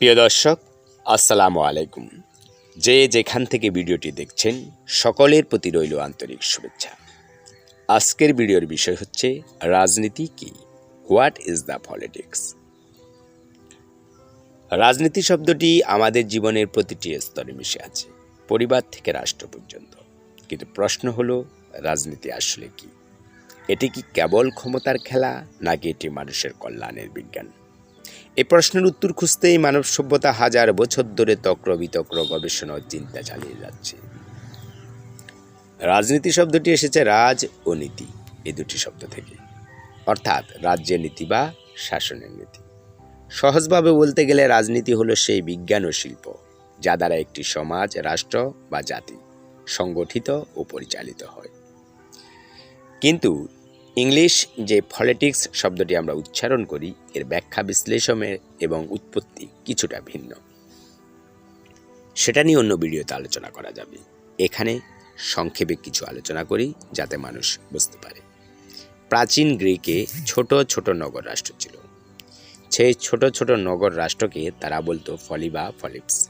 প্রিয় দর্শক, আসসালামু আলাইকুম। যে যেখান থেকে ভিডিওটি দেখছেন, সকলের প্রতি রইল আন্তরিক শুভেচ্ছা। আজকের ভিডিওর বিষয় হচ্ছে, রাজনীতি কি? হোয়াট ইজ দ্য পলিটিক্স রাজনীতি শব্দটি আমাদের জীবনের প্রতিটি স্তরে মিশে আছে, পরিবার থেকে রাষ্ট্র পর্যন্ত। কিন্তু প্রশ্ন হলো, রাজনীতি আসলে কি? এটি কি কেবল ক্ষমতার খেলা, নাকি এটি মানুষের কল্যাণের বিজ্ঞান? এই প্রশ্নের উত্তর খুঁজতেই মানব সভ্যতা হাজার বছর ধরে তক্র বিতক্র গবেষণা ও চিন্তা চালিয়ে যাচ্ছে। রাজনীতি শব্দটি এসেছে রাজ ও নীতি, এই দুটি শব্দ থেকে। অর্থাৎ রাজ্যের নীতি বা শাসনের নীতি। সহজভাবে বলতে গেলে রাজনীতি হলো সেই বিজ্ঞান ও শিল্প, যা দ্বারা একটি সমাজ, রাষ্ট্র বা জাতি সংগঠিত ও পরিচালিত হয়। কিন্তু ইংলিশ যে পলিটিক্স শব্দটি আমরা উচ্চারণ করি, এর ব্যাখ্যা, বিশ্লেষণের এবং উৎপত্তি কিছুটা ভিন্ন। সেটা নিয়ে অন্য ভিডিওতে আলোচনা করা যাবে। এখানে সংক্ষেপে কিছু আলোচনা করি, যাতে মানুষ বুঝতে পারে। প্রাচীন গ্রিকে ছোট ছোট নগর রাষ্ট্র ছিল। সেই ছোট ছোট নগর রাষ্ট্রকে তারা বলতো ফলি বা ফলিপস।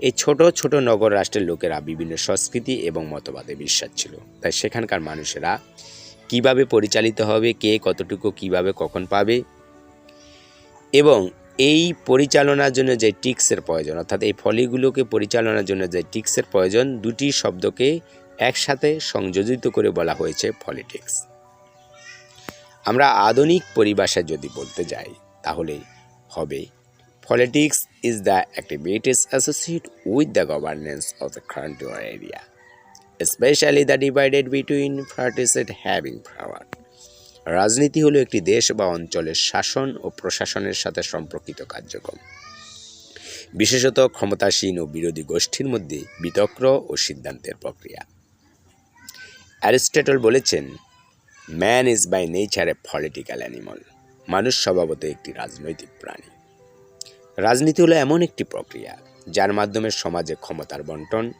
এই ছোট ছোট নগর রাষ্ট্রের লোকেরা বিভিন্ন সংস্কৃতি এবং মতবাদে বিশ্বাস ছিল। তাই সেখানকার মানুষেরা কীভাবে পরিচালিত হবে, কে কতটুকু কীভাবে কখন পাবে। এবং এই পরিচালনার জন্য যে টিক্সের প্রয়োজন, অর্থাৎ এই ফলিগুলোকে পরিচালনার জন্য যে টিক্সের প্রয়োজন, দুটি শব্দকে একসাথে সংযোজিত করে বলা হয়েছে পলিটিক্স। আমরা আধুনিক পরিভাষায় যদি বলতে যাই, তাহলে হবে, politics is the activities associate with the governance of the or area the divided between parties that having power. রাজনীতি হলো একটি দেশ বা অঞ্চলের শাসন ও প্রশাসনের সাথে সম্পর্কিত কার্যক্রম। বিশেষত ক্ষমতাসীন ও বিরোধী গোষ্ঠীর মধ্যে বিতক্র ও সিদ্ধান্তের প্রক্রিয়া। অ্যারিস্টটল বলেছেন man is by nature a political animal মানুষ স্বভাবত একটি রাজনৈতিক প্রাণী। রাজনীতি হলো এমন একটি প্রক্রিয়া, যার মাধ্যমে সমাজে ক্ষমতার বন্টন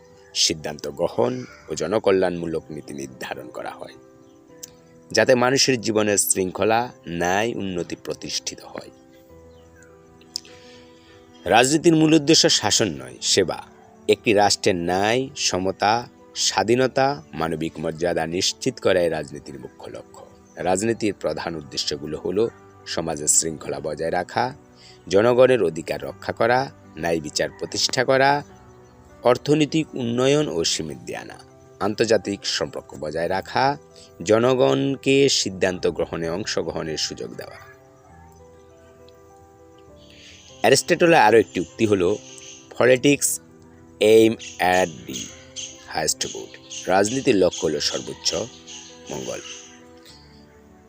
সিদ্ধান্ত গ্রহণ ও জনকল্যাণমূলক নীতি নির্ধারণ করা হয়, যাতে মানুষের জীবনের শৃঙ্খলা, ন্যায় উন্নতি প্রতিষ্ঠিত হয়। রাজনীতির মূল উদ্দেশ্য শাসন নয়, সেবা। একটি রাষ্ট্রের ন্যায়, সমতা, স্বাধীনতা, মানবিক মর্যাদা নিশ্চিত করাই রাজনীতির মুখ্য লক্ষ্য। রাজনীতির প্রধান উদ্দেশ্যগুলো হলো সমাজের শৃঙ্খলা বজায় রাখা, জনগণের অধিকার রক্ষা করা, ন্যায় বিচার প্রতিষ্ঠা করা অর্থনৈতিক উন্নয়ন ও সমৃদ্ধি আনা আন্তর্জাতিক সম্পর্ক বজায় রাখা, জনগণকে সিদ্ধান্ত গ্রহণে অংশগ্রহণের সুযোগ দেওয়া। অ্যারিস্টটলের আরও একটি উক্তি হল, politics, aim at the highest good. রাজনীতির লক্ষ্য হল সর্বোচ্চ মঙ্গল।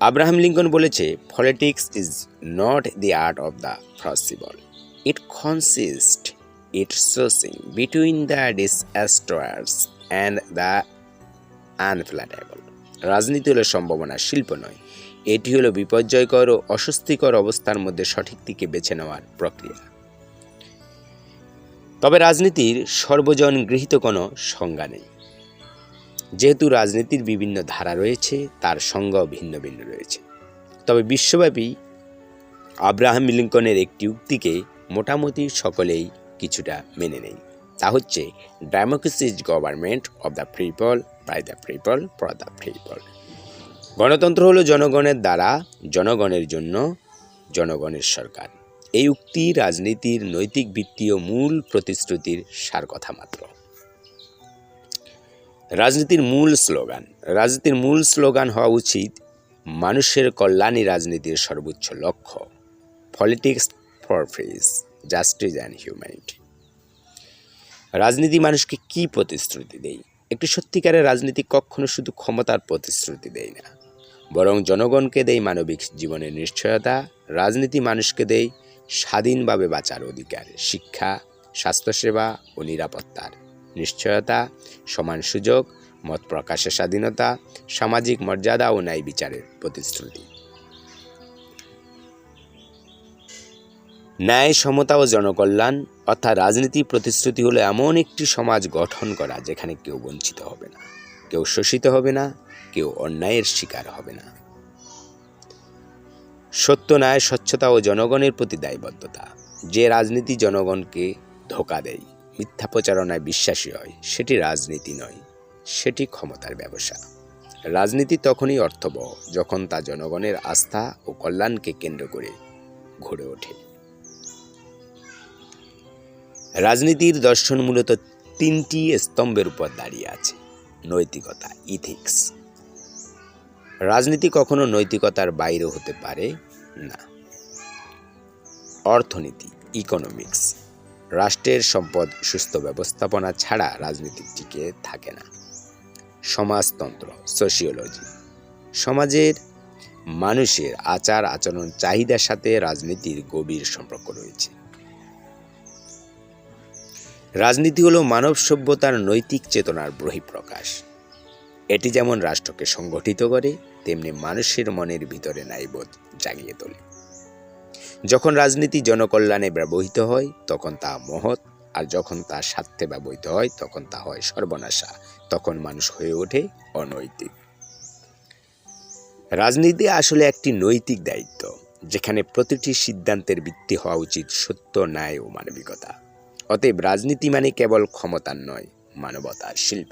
আব্রাহাম লিঙ্কন বলেছে, politics is not the art of the possible it consist it sourcing between the disastrous and the unflattable. রাজনীতি হলো সম্ভাবনা, শিল্প নয়। এটি হলো বিপর্যয়কর ও অস্বস্তিকর অবস্থার মধ্যে সঠিক দিকে বেছে নেওয়ার প্রক্রিয়া। তবে রাজনীতির সর্বজন গৃহীত কোনো সংজ্ঞা নেই। যেহেতু রাজনীতির বিভিন্ন ধারা রয়েছে, তার সংজ্ঞাও ভিন্ন ভিন্ন রয়েছে। তবে বিশ্বব্যাপী আব্রাহাম লিঙ্কনের একটি উক্তিকে মোটামুটি সকলেই কিছুটা মেনে নেই। তা হচ্ছে democracy is government of the people by the people for the people গণতন্ত্র হলো জনগণের দ্বারা, জনগণের জন্য, জনগণের সরকার। এই উক্তি রাজনীতির নৈতিক ভিত্তি ও মূল প্রতিশ্রুতির সার কথা মাত্র। রাজনীতির মূল স্লোগান। রাজনীতির মূল স্লোগান হওয়া উচিত, মানুষের কল্যাণই রাজনীতির সর্বোচ্চ লক্ষ্য। Politics for fridge justice and humanity রাজনীতি মানুষকে কি প্রতিশ্রুতি দেয়? একটি সত্যিকারের রাজনীতি কখনো শুধু ক্ষমতার প্রতিশ্রুতি দেয় না, বরং জনগণকে দেয় মানবিক জীবনের নিশ্চয়তা, রাজনীতি মানুষকে দেয় স্বাধীনভাবে বাঁচার অধিকার, শিক্ষা, স্বাস্থ্যসেবা ও নিরাপত্তার নিশ্চয়তা, সমান সুযোগ, মত প্রকাশের স্বাধীনতা, সামাজিক মর্যাদা ও ন্যায় বিচারের প্রতিশ্রুতি। ন্যায় সমতা ও জনকল্যাণ, অর্থাৎ রাজনীতি প্রতিশ্রুতি হলো এমন একটি সমাজ গঠন করা যেখানে কেউ বঞ্চিত হবে না, কেউ শোষিত হবে না, কেউ অন্যায়ের শিকার হবে না। সত্য, ন্যায়, স্বচ্ছতা ও জনগণের প্রতি দায়বদ্ধতা। যে রাজনীতি জনগণকে ধোকা দেয়, মিথ্যা প্রচারণায় বিশ্বাসী হয়, সেটি রাজনীতি নয়, সেটি ক্ষমতার ব্যবসা। রাজনীতি তখনই অর্থবহ, যখন তা জনগণের আস্থা ও কল্যাণকে কেন্দ্র করে ঘুরে ওঠে। রাজনীতির দর্শন মূলত তিনটি স্তম্ভের উপর দাঁড়িয়ে আছে, নৈতিকতা ইথিক্স রাজনীতি কখনো নৈতিকতার বাইরে হতে পারে না। অর্থনীতি ইকোনমিক্স রাষ্ট্রের সম্পদ, সুস্থ ব্যবস্থাপনা ছাড়া রাজনীতি টিকে থাকে না। সমাজতন্ত্র সোশিওলজি সমাজের মানুষের আচার আচরণ চাহিদার সাথে রাজনীতির গভীর সম্পর্ক রয়েছে। রাজনীতি হলো মানব সভ্যতার নৈতিক চেতনার বহিঃপ্রকাশ। এটি যেমন রাষ্ট্রকে সংগঠিত করে, তেমনি মানুষের মনের ভিতরে ন্যায়বোধ জাগিয়ে তোলে। যখন রাজনীতি জনকল্যাণে ব্যবহৃত হয়, তখন তা মহৎ, আর যখন তা স্বার্থে ব্যবহৃত হয়, তখন তা হয় সর্বনাশা, তখন মানুষ হয়ে ওঠে অনৈতিক। রাজনীতি আসলে একটি নৈতিক দায়িত্ব, যেখানে প্রতিটি সিদ্ধান্তের ভিত্তি হওয়া উচিত সত্য, ন্যায় ও মানবিকতা। অতএব রাজনীতি মানে কেবল ক্ষমতার নয়, মানবতার শিল্প।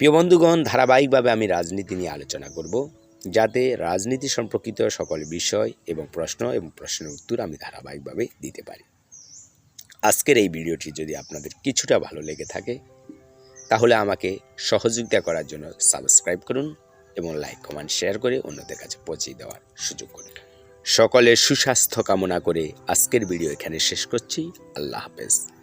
প্রিয় বন্ধুগণ, ধারাবাহিকভাবে আমি রাজনীতি নিয়ে আলোচনা করব, যাতে রাজনীতি সম্পর্কিত সকল বিষয় এবং প্রশ্ন এবং প্রশ্নের উত্তর আমি ধারাবাহিকভাবে দিতে পারি। আজকের এই ভিডিওটি যদি আপনাদের কিছুটা ভালো লেগে থাকে, তাহলে আমাকে সহযোগিতা করার জন্য সাবস্ক্রাইব করুন এবং লাইক, কমেন্ট, শেয়ার করে অন্যদের কাছে পৌঁছে দেওয়ার সুযোগ করুন সকলের সুস্বাস্থ্য কামনা করে আজকের ভিডিও এখানে শেষ করছি। আল্লাহ হাফেজ।